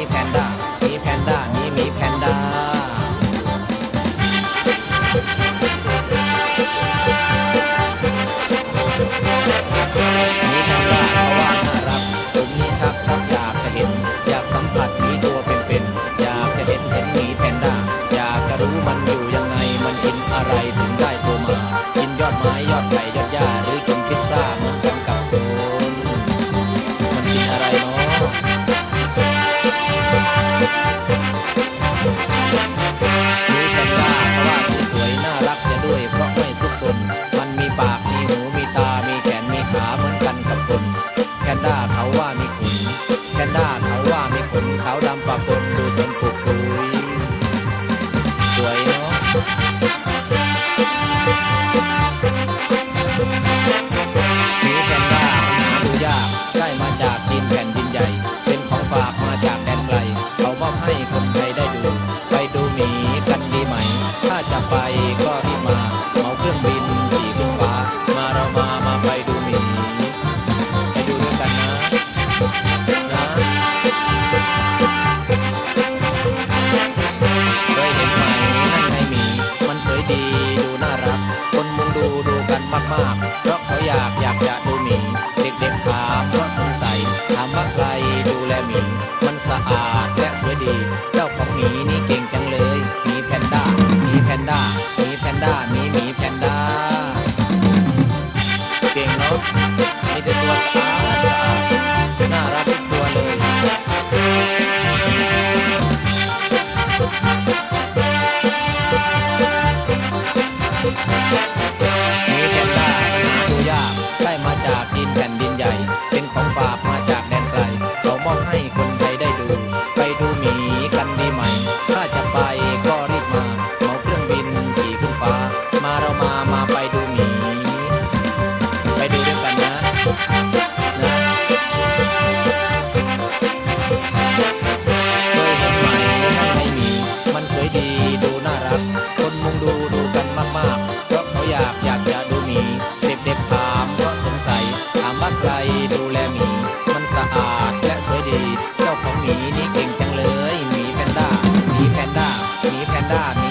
มีแพนด้ามีแพนด้ามีมีแพนด้ามีแพนด้าเพราะว่าน่ารักผมนี่ครับครับอยากจะเห็น อยากสัมผัสมีตัวเป็นๆ อยากจะเห็นเห็นมีแพนด้า อยากจะรู้มันอยู่ยังไง มันกินอะไรถึงได้ตัวมา กินยอดไม้ยอดไก่ยอดหญ้า ปะปนดูจนปุกปุยสวยเนาะสีแพนด้าหาดูยากได้มาจากจีนแผ่น มาก เพราะเขาอยากอยากจะดูหมิ่เด็กๆถามเพราะสงสัยถามว่าใครดูแลหมิ่มันสะอาดและสวยดี เจ้าของหมีนี่เก่งจังเลยมีแพนด้ามีแพนด้ามีแพนด้ามีหมีแพนด้าเก่งเนาะมีแต่ตัวสะอาดน่ารักตัวเลย สี大